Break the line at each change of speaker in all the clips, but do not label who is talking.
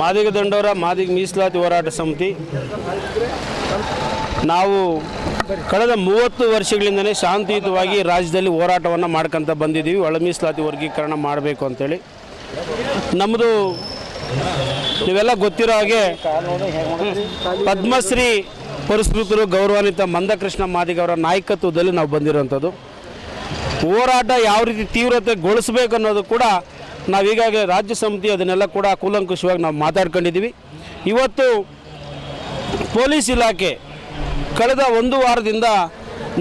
ಮಾದಿಗ ದಂಡೋರ, ಮಾದಿಗ ಮೀಸಲಾತಿ ಹೋರಾಟ ಸಮಿತಿ. ನಾವು ಕಳೆದ ಮೂವತ್ತು ವರ್ಷಗಳಿಂದಲೇ ಶಾಂತಿಯುತವಾಗಿ ರಾಜ್ಯದಲ್ಲಿ ಹೋರಾಟವನ್ನು ಮಾಡ್ಕೊತ ಬಂದಿದ್ದೀವಿ. ಒಳ ಮೀಸಲಾತಿ ವರ್ಗೀಕರಣ ಮಾಡಬೇಕು ಅಂತೇಳಿ. ನಮ್ಮದು ನೀವೆಲ್ಲ ಗೊತ್ತಿರೋ ಹಾಗೆ ಪದ್ಮಶ್ರೀ ಪುರಸ್ಕೃತರು ಗೌರವಾನ್ವಿತ ಮಂದಕೃಷ್ಣ ಮಾದಿಗ ಅವರ ನಾಯಕತ್ವದಲ್ಲಿ ನಾವು ಬಂದಿರುವಂಥದ್ದು. ಹೋರಾಟ ಯಾವ ರೀತಿ ತೀವ್ರತೆಗೊಳಿಸಬೇಕು ಅನ್ನೋದು ಕೂಡ ನಾವು ಈಗಾಗಲೇ ರಾಜ್ಯ ಸಮಿತಿ ಅದನ್ನೆಲ್ಲ ಕೂಡ ಕೂಲಂಕುಷವಾಗಿ ನಾವು ಮಾತಾಡ್ಕೊಂಡಿದ್ದೀವಿ. ಇವತ್ತು ಪೊಲೀಸ್ ಇಲಾಖೆ ಕಳೆದ ಒಂದು ವಾರದಿಂದ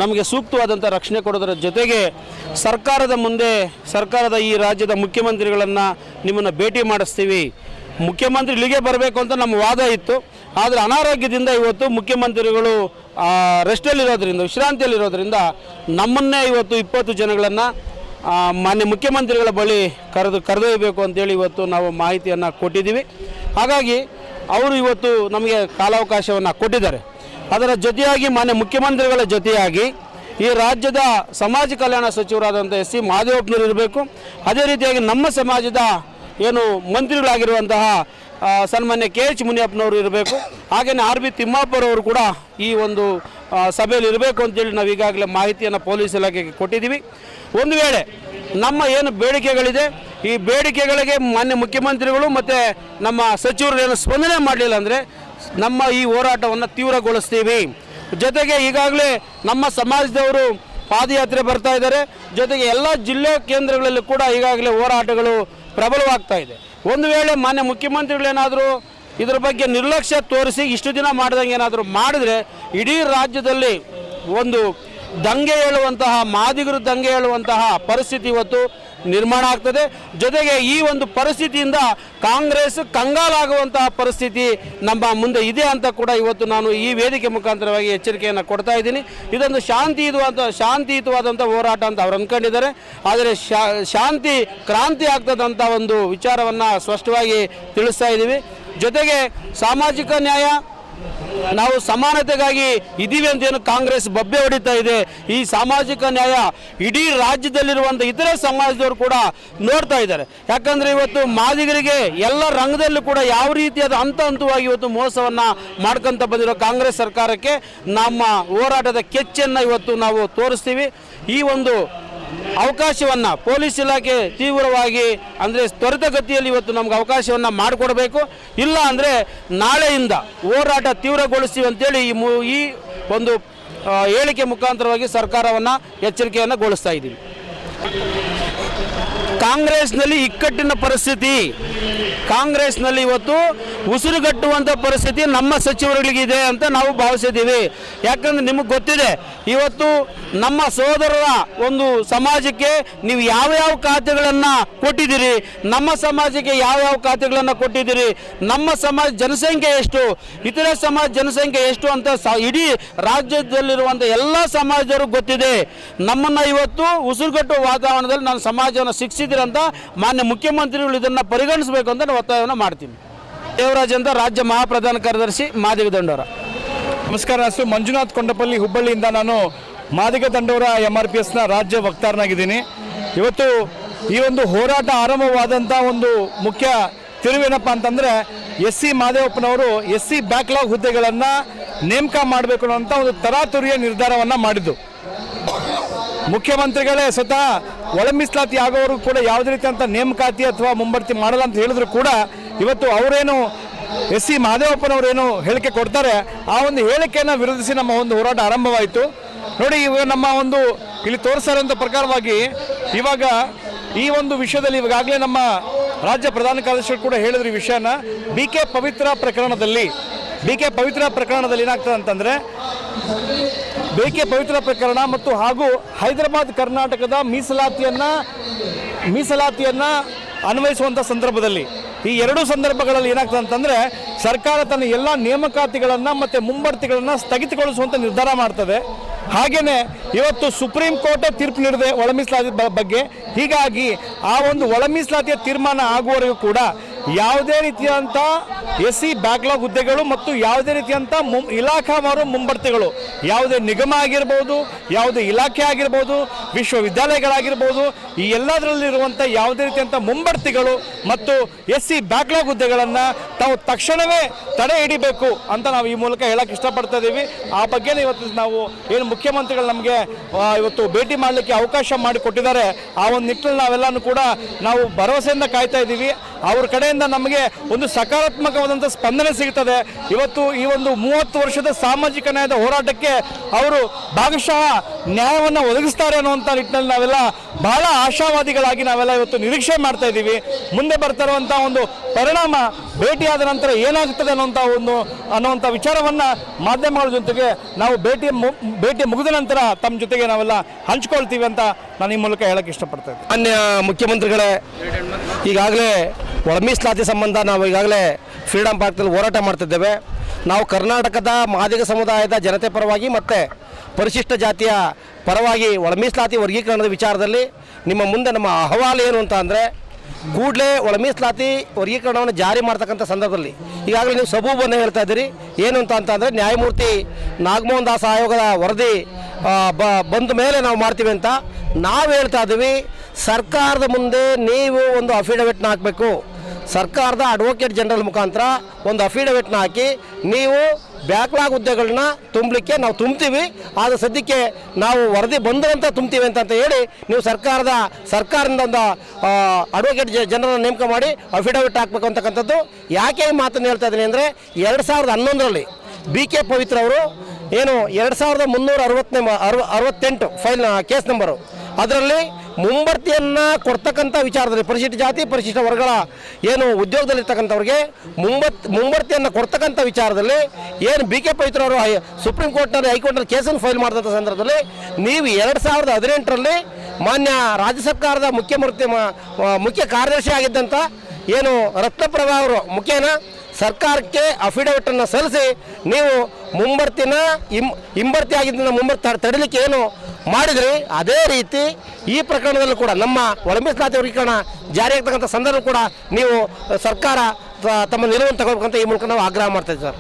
ನಮಗೆ ಸೂಕ್ತವಾದಂಥ ರಕ್ಷಣೆ ಕೊಡೋದರ ಜೊತೆಗೆ ಸರ್ಕಾರದ ಮುಂದೆ, ಸರ್ಕಾರದ ಈ ರಾಜ್ಯದ ಮುಖ್ಯಮಂತ್ರಿಗಳನ್ನು ನಿಮ್ಮನ್ನು ಭೇಟಿ ಮಾಡಿಸ್ತೀವಿ. ಮುಖ್ಯಮಂತ್ರಿ ಇಲ್ಲಿಗೆ ಬರಬೇಕು ಅಂತ ನಮ್ಮ ವಾದ ಇತ್ತು. ಆದರೆ ಅನಾರೋಗ್ಯದಿಂದ ಇವತ್ತು ಮುಖ್ಯಮಂತ್ರಿಗಳು ರೆಸ್ಟಲ್ಲಿರೋದ್ರಿಂದ ವಿಶ್ರಾಂತಿಯಲ್ಲಿರೋದ್ರಿಂದ ನಮ್ಮನ್ನೇ ಇವತ್ತು ಇಪ್ಪತ್ತು ಜನಗಳನ್ನು ಮಾನ್ಯ ಮುಖ್ಯಮಂತ್ರಿಗಳ ಬಳಿ ಕರೆದು ಕರೆದೊಯ್ಯಬೇಕು ಅಂತೇಳಿ ಇವತ್ತು ನಾವು ಮಾಹಿತಿಯನ್ನು ಕೊಟ್ಟಿದ್ದೀವಿ. ಹಾಗಾಗಿ ಅವರು ಇವತ್ತು ನಮಗೆ ಕಾಲಾವಕಾಶವನ್ನು ಕೊಟ್ಟಿದ್ದಾರೆ. ಅದರ ಜೊತೆಯಾಗಿ ಮಾನ್ಯ ಮುಖ್ಯಮಂತ್ರಿಗಳ ಜೊತೆಯಾಗಿ ಈ ರಾಜ್ಯದ ಸಮಾಜ ಕಲ್ಯಾಣ ಸಚಿವರಾದಂಥ ಎಸ್ ಸಿ ಮಹದೇವಪ್ಪನವರು ಇರಬೇಕು. ಅದೇ ರೀತಿಯಾಗಿ ನಮ್ಮ ಸಮಾಜದ ಏನು ಮಂತ್ರಿಗಳಾಗಿರುವಂತಹ ಸನ್ಮಾನ್ಯ ಕೆ ಎಚ್ ಮುನಿಯಪ್ಪನವರು ಇರಬೇಕು. ಹಾಗೆಯೇ ಆರ್ ಬಿ ತಿಮ್ಮಾಪುರವರು ಕೂಡ ಈ ಒಂದು ಸಭೆಯಲ್ಲಿ ಇರಬೇಕು ಅಂತೇಳಿ ನಾವು ಈಗಾಗಲೇ ಮಾಹಿತಿಯನ್ನು ಪೊಲೀಸ್ ಇಲಾಖೆಗೆ ಕೊಟ್ಟಿದ್ದೀವಿ. ಒಂದು ವೇಳೆ ನಮ್ಮ ಏನು ಬೇಡಿಕೆಗಳಿದೆ, ಈ ಬೇಡಿಕೆಗಳಿಗೆ ಮಾನ್ಯ ಮುಖ್ಯಮಂತ್ರಿಗಳು ಮತ್ತು ನಮ್ಮ ಸಚಿವರು ಏನು ಸ್ಪಂದನೆ ಮಾಡಲಿಲ್ಲ ಅಂದರೆ ನಮ್ಮ ಈ ಹೋರಾಟವನ್ನು ತೀವ್ರಗೊಳಿಸ್ತೀವಿ. ಜೊತೆಗೆ ಈಗಾಗಲೇ ನಮ್ಮ ಸಮಾಜದವರು ಪಾದಯಾತ್ರೆ ಬರ್ತಾ ಇದ್ದಾರೆ. ಜೊತೆಗೆ ಎಲ್ಲ ಜಿಲ್ಲೆ ಕೇಂದ್ರಗಳಲ್ಲೂ ಕೂಡ ಈಗಾಗಲೇ ಹೋರಾಟಗಳು ಪ್ರಬಲವಾಗ್ತಾ ಇದೆ. ಒಂದು ವೇಳೆ ಮಾನ್ಯ ಮುಖ್ಯಮಂತ್ರಿಗಳೇನಾದರೂ ಇದರ ಬಗ್ಗೆ ನಿರ್ಲಕ್ಷ್ಯ ತೋರಿಸಿ ಇಷ್ಟು ದಿನ ಮಾಡಿದಂಗೆ ಏನಾದರೂ ಮಾಡಿದ್ರೆ ಇಡೀ ರಾಜ್ಯದಲ್ಲಿ ಒಂದು ದಂಗೆ ಹೇಳುವಂತಹ ಮಾದಿಗರು ದಂಗೆ ಹೇಳುವಂತಹ ಪರಿಸ್ಥಿತಿ ಇವತ್ತು ನಿರ್ಮಾಣ ಆಗ್ತದೆ. ಜೊತೆಗೆ ಈ ಒಂದು ಪರಿಸ್ಥಿತಿಯಿಂದ ಕಾಂಗ್ರೆಸ್ ಕಂಗಾಲಾಗುವಂತಹ ಪರಿಸ್ಥಿತಿ ನಮ್ಮ ಮುಂದೆ ಇದೆ ಅಂತ ಕೂಡ ಇವತ್ತು ನಾನು ಈ ವೇದಿಕೆ ಮುಖಾಂತರವಾಗಿ ಎಚ್ಚರಿಕೆಯನ್ನು ಕೊಡ್ತಾ ಇದ್ದೀನಿ. ಇದೊಂದು ಶಾಂತಿಯುತವಾದ ಶಾಂತಿಯುತವಾದಂಥ ಹೋರಾಟ ಅಂತ ಅವ್ರು ಅಂದ್ಕೊಂಡಿದ್ದಾರೆ ಆದರೆ ಶಾಂತಿ ಕ್ರಾಂತಿ ಆಗ್ತದಂಥ ಒಂದು ವಿಚಾರವನ್ನು ಸ್ಪಷ್ಟವಾಗಿ ತಿಳಿಸ್ತಾ ಇದ್ದೀವಿ. ಜೊತೆಗೆ ಸಾಮಾಜಿಕ ನ್ಯಾಯ, ನಾವು ಸಮಾನತೆಗಾಗಿ ಇದ್ದೀವಿ ಅಂತ ಏನು ಕಾಂಗ್ರೆಸ್ ಬಬ್ಬೆ ಹೊಡಿತಾ ಇದೆ. ಈ ಸಾಮಾಜಿಕ ನ್ಯಾಯ ಇಡೀ ರಾಜ್ಯದಲ್ಲಿರುವಂಥ ಇತರೆ ಸಮಾಜದವರು ಕೂಡ ನೋಡ್ತಾ ಇದ್ದಾರೆ. ಯಾಕಂದ್ರೆ ಇವತ್ತು ಮಾದಿಗರಿಗೆ ಎಲ್ಲ ರಂಗದಲ್ಲೂ ಕೂಡ ಯಾವ ರೀತಿಯಾದ ಹಂತ ಹಂತವಾಗಿ ಇವತ್ತು ಮೋಸವನ್ನು ಮಾಡ್ಕೊಂತ ಬಂದಿರೋ ಕಾಂಗ್ರೆಸ್ ಸರ್ಕಾರಕ್ಕೆ ನಮ್ಮ ಹೋರಾಟದ ಕೆಚ್ಚನ್ನು ಇವತ್ತು ನಾವು ತೋರಿಸ್ತೀವಿ. ಈ ಒಂದು ಅವಕಾಶವನ್ನು ಪೊಲೀಸ್ ಇಲಾಖೆ ತೀವ್ರವಾಗಿ ಅಂದರೆ ತ್ವರಿತಗತಿಯಲ್ಲಿ ಇವತ್ತು ನಮ್ಗೆ ಅವಕಾಶವನ್ನು ಮಾಡಿಕೊಡಬೇಕು. ಇಲ್ಲ ಅಂದರೆ ನಾಳೆಯಿಂದ ಹೋರಾಟ ತೀವ್ರಗೊಳಿಸ್ತೀವಿ ಅಂತೇಳಿ ಈ ಮು ಈ ಒಂದು ಹೇಳಿಕೆ ಮುಖಾಂತರವಾಗಿ ಸರ್ಕಾರವನ್ನು ಎಚ್ಚರಿಕೆಯನ್ನು ಗೊಳಿಸ್ತಾ ಇದ್ದೀವಿ. ಕಾಂಗ್ರೆಸ್ನಲ್ಲಿ ಇಕ್ಕಟ್ಟಿನ ಪರಿಸ್ಥಿತಿ. ಕಾಂಗ್ರೆಸ್ನಲ್ಲಿ ಇವತ್ತು ಉಸಿರುಗಟ್ಟುವಂಥ ಪರಿಸ್ಥಿತಿ ನಮ್ಮ ಸಚಿವರುಗಳಿಗಿದೆ ಅಂತ ನಾವು ಭಾವಿಸಿದ್ದೀವಿ. ಯಾಕಂದ್ರೆ ನಿಮಗೆ ಗೊತ್ತಿದೆ, ಇವತ್ತು ನಮ್ಮ ಸೋದರರ ಒಂದು ಸಮಾಜಕ್ಕೆ ನೀವು ಯಾವ ಯಾವ ಖಾತೆಗಳನ್ನು ಕೊಟ್ಟಿದ್ದೀರಿ, ನಮ್ಮ ಸಮಾಜಕ್ಕೆ ಯಾವ ಯಾವ ಖಾತೆಗಳನ್ನು ಕೊಟ್ಟಿದ್ದೀರಿ, ನಮ್ಮ ಸಮಾಜ ಜನಸಂಖ್ಯೆ ಎಷ್ಟು, ಇತರೆ ಸಮಾಜ ಜನಸಂಖ್ಯೆ ಎಷ್ಟು ಅಂತ ಇಡೀ ರಾಜ್ಯದಲ್ಲಿರುವಂಥ ಎಲ್ಲ ಸಮಾಜರು ಗೊತ್ತಿದೆ. ನಮ್ಮನ್ನು ಇವತ್ತು ಉಸಿರುಗಟ್ಟುವ ವಾತಾವರಣದಲ್ಲಿ ನಾನು ಸಮಾಜವನ್ನು ಶಿಕ್ಷಿಸಿದಿರಂತ ಮಾನ್ಯ ಮುಖ್ಯಮಂತ್ರಿಗಳು ಇದನ್ನು ಪರಿಗಣಿಸಬೇಕು ಅಂತ ನಾವು ಒತ್ತಾಯವನ್ನು ಮಾಡ್ತೀನಿ ದೇವರಾಜ್ ಅಂತ ರಾಜ್ಯ ಮಹಾಪ್ರಧಾನ ಕಾರ್ಯದರ್ಶಿ ಮಾದಿಗ ದಂಡೋರ.
ನಮಸ್ಕಾರ ಹೆಸರು ಮಂಜುನಾಥ್ ಕೊಂಡಪಲ್ಲಿ ಹುಬ್ಬಳ್ಳಿಯಿಂದ ನಾನು Madiga Dandora M R P ಎಸ್ನ ರಾಜ್ಯ ವಕ್ತಾರನಾಗಿದ್ದೀನಿ. ಇವತ್ತು ಈ ಒಂದು ಹೋರಾಟ ಆರಂಭವಾದಂಥ ಒಂದು ಮುಖ್ಯ ತಿರುವೇನಪ್ಪ ಅಂತಂದರೆ ಎಸ್ ಸಿ ಮಾದೇವಪ್ಪನವರು ಎಸ್ ಸಿ ಬ್ಯಾಕ್ಲಾಗ್ ಹುದ್ದೆಗಳನ್ನು ನೇಮಕ ಮಾಡಬೇಕು ಅನ್ನೋಂಥ ಒಂದು ತರಾತುರಿಯ ನಿರ್ಧಾರವನ್ನು ಮಾಡಿದ್ದು. ಮುಖ್ಯಮಂತ್ರಿಗಳೇ ಸ್ವತಃ ಒಳ ಮೀಸಲಾತಿ ಆಗೋರು ಕೂಡ ಯಾವುದೇ ರೀತಿಯಂಥ ನೇಮಕಾತಿ ಅಥವಾ ಮುಂಬಡ್ತಿ ಮಾಡಲ್ಲ ಅಂತ ಹೇಳಿದ್ರು ಕೂಡ ಇವತ್ತು ಅವರೇನು ಎಸ್ ಸಿ ಮಹದೇವಪ್ಪನವರೇನು ಹೇಳಿಕೆ ಕೊಡ್ತಾರೆ, ಆ ಒಂದು ಹೇಳಿಕೆಯನ್ನು ವಿರೋಧಿಸಿ ನಮ್ಮ ಒಂದು ಹೋರಾಟ ಆರಂಭವಾಯಿತು. ನೋಡಿ, ಇವಾಗ ನಮ್ಮ ಒಂದು ಇಲ್ಲಿ ತೋರಿಸಿರೋಂಥ ಪ್ರಕಾರವಾಗಿ ಇವಾಗ ಈ ಒಂದು ವಿಷಯದಲ್ಲಿ ಇವಾಗಲೇ ನಮ್ಮ ರಾಜ್ಯ ಪ್ರಧಾನ ಕಾರ್ಯದರ್ಶಿಗಳು ಕೂಡ ಹೇಳಿದ್ರು ಈ ವಿಷಯನ. ಬಿ ಕೆ ಪವಿತ್ರ ಪ್ರಕರಣದಲ್ಲಿ, ಬಿ ಕೆ ಪವಿತ್ರ ಪ್ರಕರಣದಲ್ಲಿ ಏನಾಗ್ತದೆ ಅಂತಂದರೆ ಬೇಕೆ ಪವಿತ್ರ ಪ್ರಕರಣ ಮತ್ತು ಹಾಗೂ ಹೈದರಾಬಾದ್ ಕರ್ನಾಟಕದ ಮೀಸಲಾತಿಯನ್ನ ಮೀಸಲಾತಿಯನ್ನ ಅನ್ವಯಿಸುವಂಥ ಸಂದರ್ಭದಲ್ಲಿ. ಈ ಎರಡು ಸಂದರ್ಭಗಳಲ್ಲಿ ಏನಾಗ್ತದೆ ಅಂತಂದ್ರೆ, ಸರ್ಕಾರ ತನ್ನ ಎಲ್ಲ ನೇಮಕಾತಿಗಳನ್ನು ಮತ್ತು ಮುಂಬಡ್ತಿಗಳನ್ನು ಸ್ಥಗಿತಗೊಳಿಸುವಂಥ ನಿರ್ಧಾರ ಮಾಡ್ತದೆ. ಹಾಗೆಯೇ ಇವತ್ತು ಸುಪ್ರೀಂ ಕೋರ್ಟ್ ತೀರ್ಪು ನೀಡಿದೆ ಒಳ ಮೀಸಲಾತಿ ಬ- ಬಗ್ಗೆ. ಹೀಗಾಗಿ ಆ ಒಂದು ಒಳ ಮೀಸಲಾತಿಯ ತೀರ್ಮಾನ ಆಗುವವರೆಗೂ ಕೂಡ ಯಾವುದೇ ರೀತಿಯಂಥ ಎಸ್ ಸಿ ಬ್ಯಾಕ್ಲಾಗ್ ಹುದ್ದೆಗಳು ಮತ್ತು ಯಾವುದೇ ರೀತಿಯಂಥ ಮುಂ ಇಲಾಖಾವಾರು ಮುಂಬಡ್ತಿಗಳು ಯಾವುದೇ ನಿಗಮ ಆಗಿರ್ಬೋದು, ಯಾವುದೇ ಇಲಾಖೆ ಆಗಿರ್ಬೋದು, ವಿಶ್ವವಿದ್ಯಾಲಯಗಳಾಗಿರ್ಬೋದು, ಈ ಎಲ್ಲದರಲ್ಲಿರುವಂಥ ಯಾವುದೇ ರೀತಿಯಂಥ ಮುಂಬಡ್ತಿಗಳು ಮತ್ತು ಎಸ್ ಸಿ ಬ್ಯಾಕ್ಲಾಗ್ ಹುದ್ದೆಗಳನ್ನು ತಾವು ತಕ್ಷಣವೇ ತಡೆ ಹಿಡಿಬೇಕು ಅಂತ ನಾವು ಈ ಮೂಲಕ ಹೇಳಕ್ಕೆ ಇಷ್ಟಪಡ್ತಾ ಇದ್ದೀವಿ ಆ ಬಗ್ಗೆ ಇವತ್ತು ನಾವು ಏನು ಮುಖ್ಯಮಂತ್ರಿಗಳು ನಮಗೆ ಇವತ್ತು ಭೇಟಿ ಮಾಡಲಿಕ್ಕೆ ಅವಕಾಶ ಮಾಡಿಕೊಟ್ಟಿದ್ದಾರೆ. ಆ ಒಂದು ನಿಟ್ಟಿನಲ್ಲಿ ನಾವೆಲ್ಲನೂ ಕೂಡ ನಾವು ಭರವಸೆಯಿಂದ ಕಾಯ್ತಾ ಇದ್ದೀವಿ ಅವ್ರ ಕಡೆಯಿಂದ ನಮಗೆ ಒಂದು ಸಕಾರಾತ್ಮಕವಾದಂಥ ಸ್ಪಂದನೆ ಸಿಗುತ್ತದೆ ಇವತ್ತು ಈ ಒಂದು ಮೂವತ್ತು ವರ್ಷದ ಸಾಮಾಜಿಕ ನ್ಯಾಯದ ಹೋರಾಟಕ್ಕೆ ಅವರು ಭಾಗಶಃ ನ್ಯಾಯವನ್ನು ಒದಗಿಸ್ತಾರೆ ಅನ್ನುವಂಥ ನಿಟ್ಟಿನಲ್ಲಿ ನಾವೆಲ್ಲ ಬಹಳ ಆಶಾವಾದಿಗಳಾಗಿ ನಾವೆಲ್ಲ ಇವತ್ತು ನಿರೀಕ್ಷೆ ಮಾಡ್ತಾ ಇದ್ದೀವಿ. ಮುಂದೆ ಬರ್ತಾ ಒಂದು ಪರಿಣಾಮ ಭೇಟಿಯಾದ ನಂತರ ಏನಾಗುತ್ತದೆ ಅನ್ನುವಂಥ ಒಂದು ಅನ್ನುವಂಥ ವಿಚಾರವನ್ನು ಮಾಧ್ಯಮಗಳ ಜೊತೆಗೆ ನಾವು ಭೇಟಿ ಭೇಟಿ ಮುಗಿದ ನಂತರ ತಮ್ಮ ಜೊತೆಗೆ ನಾವೆಲ್ಲ ಹಂಚ್ಕೊಳ್ತೀವಿ ಅಂತ ನಾನು ಈ ಮೂಲಕ ಹೇಳಕ್ಕೆ ಇಷ್ಟಪಡ್ತಾ ಇದ್ದೀನಿ.
ಮಾನ್ಯ ಮುಖ್ಯಮಂತ್ರಿಗಳೇ, ಈಗಾಗಲೇ ಒಳ ಮೀಸಲಾತಿ ಸಂಬಂಧ ನಾವು ಈಗಾಗಲೇ ಫ್ರೀಡಮ್ ಪಾರ್ಕ್ನಲ್ಲಿ ಹೋರಾಟ ಮಾಡ್ತಿದ್ದೇವೆ. ನಾವು ಕರ್ನಾಟಕದ ಮಾದಿಗ ಸಮುದಾಯದ ಜನತೆ ಪರವಾಗಿ ಮತ್ತು ಪರಿಶಿಷ್ಟ ಜಾತಿಯ ಪರವಾಗಿ ಒಳ ಮೀಸಲಾತಿ ವರ್ಗೀಕರಣದ ವಿಚಾರದಲ್ಲಿ ನಿಮ್ಮ ಮುಂದೆ ನಮ್ಮ ಅಹವಾಲು ಏನು ಅಂತ ಅಂದರೆ, ಕೂಡಲೇ ಒಳ ಮೀಸಲಾತಿ ವರ್ಗೀಕರಣವನ್ನು ಜಾರಿ ಮಾಡ್ತಕ್ಕಂಥ ಸಂದರ್ಭದಲ್ಲಿ ಈಗಾಗಲೇ ನೀವು ಸಬೂಬನ್ನು ಹೇಳ್ತಾ ಇದ್ದೀರಿ. ಏನು ಅಂತ ಅಂತಂದರೆ ನ್ಯಾಯಮೂರ್ತಿ ನಾಗಮೋಹನ್ ದಾಸ್ ಆಯೋಗದ ವರದಿ ಬ, ಬಂದ ಮೇಲೆ ನಾವು ಮಾಡ್ತೀವಿ ಅಂತ ನಾವು ಹೇಳ್ತಾ ಇದ್ದೀವಿ. ಸರ್ಕಾರದ ಮುಂದೆ ನೀವು ಒಂದು ಅಫಿಡವಿಟ್ನ ಹಾಕಬೇಕು. ಸರ್ಕಾರದ ಅಡ್ವೊಕೇಟ್ ಜನರಲ್ ಮುಖಾಂತರ ಒಂದು ಅಫಿಡವಿಟ್ನ ಹಾಕಿ, ನೀವು ಬ್ಯಾಕ್ಲಾಗ್ ಹುದ್ದೆಗಳನ್ನ ತುಂಬಲಿಕ್ಕೆ ನಾವು ತುಂಬ್ತೀವಿ, ಆದರೆ ಸದ್ಯಕ್ಕೆ ನಾವು ವರದಿ ಬಂದಂತ ತುಂಬ್ತೀವಿ ಅಂತ ಅಂತ ಹೇಳಿ ನೀವು ಸರ್ಕಾರದ, ಸರ್ಕಾರದಿಂದ ಒಂದು ಅಡ್ವೊಕೇಟ್ ಜನರನ್ನು ನೇಮಕ ಮಾಡಿ ಅಫಿಡವಿಟ್ ಹಾಕ್ಬೇಕು ಅಂತಕ್ಕಂಥದ್ದು. ಯಾಕೆ ಈ ಮಾತನ್ನು ಹೇಳ್ತಾ ಇದ್ದೀನಿ ಅಂದರೆ, ಎರಡು ಸಾವಿರದ ಹನ್ನೊಂದರಲ್ಲಿ ಬಿ ಕೆ ಪವಿತ್ರ ಅವರು ಏನು ಎರಡು ಸಾವಿರದ ಮುನ್ನೂರ ಅರವತ್ತನೇ ಅರವತ್ತೆಂಟು ಫೈಲ್ ಕೇಸ್ ನಂಬರು ಅದರಲ್ಲಿ ಮುಂಬರ್ತಿಯನ್ನು ಕೊಡ್ತಕ್ಕಂಥ ವಿಚಾರದಲ್ಲಿ, ಪರಿಶಿಷ್ಟ ಜಾತಿ, ಪರಿಶಿಷ್ಟ ವರ್ಗಗಳ ಏನು ಉದ್ಯೋಗದಲ್ಲಿರ್ತಕ್ಕಂಥವ್ರಿಗೆ ಮುಂಬತ್, ಮುಂಬರ್ತಿಯನ್ನು ಕೊಡ್ತಕ್ಕಂಥ ವಿಚಾರದಲ್ಲಿ ಏನು ಬಿ ಕೆ ಅವರು ಹೈ- ಸುಪ್ರೀಂ ಕೋರ್ಟ್ನಲ್ಲಿ ಹೈಕೋರ್ಟ್ನಲ್ಲಿ ಕೇಸನ್ನು ಫೈಲ್ ಮಾಡಿದಂಥ ಸಂದರ್ಭದಲ್ಲಿ ನೀವು ಎರಡು ಸಾವಿರದ ಹದಿನೆಂಟರಲ್ಲಿ ಮಾನ್ಯ ರಾಜ್ಯ ಸರ್ಕಾರದ ಮುಖ್ಯಮೂರ್ತಿ ಮುಖ್ಯ ಕಾರ್ಯದರ್ಶಿ ಆಗಿದ್ದಂಥ ಏನು ರತ್ನಪ್ರಭಾ ಅವರು, ಮುಖ್ಯನ ಸರ್ಕಾರಕ್ಕೆ ಅಫಿಡವಿಟನ್ನು ಸಲ್ಲಿಸಿ ನೀವು ಮುಂಬರ್ತಿನ, ಇಂ, ಹಿಂಬರ್ತಿ ಆಗಿದ್ದನ್ನು ಮುಂಬರ್ತಿ ತಡ- ತಡಿಲಿಕ್ಕೆ ಏನು ಮಾಡಿದ್ರಿ ಅದೇ ರೀತಿ ಈ ಪ್ರಕರಣದಲ್ಲೂ ಕೂಡ ನಮ್ಮ ಒಳಮೀಸಲಾತಿ ವರ್ಗೀಕರಣ ಜಾರಿ ಆಗ್ತಕ್ಕಂಥ ಸಂದರ್ಭ ಕೂಡ ನೀವು ಸರ್ಕಾರ ತಮ್ಮ ನಿಲುವನ್ನು ತಗೋಬೇಕಂತ ಈ ಮೂಲಕ ನಾವು ಆಗ್ರಹ ಮಾಡ್ತಾ ಇದ್ದೀವಿ ಸರ್.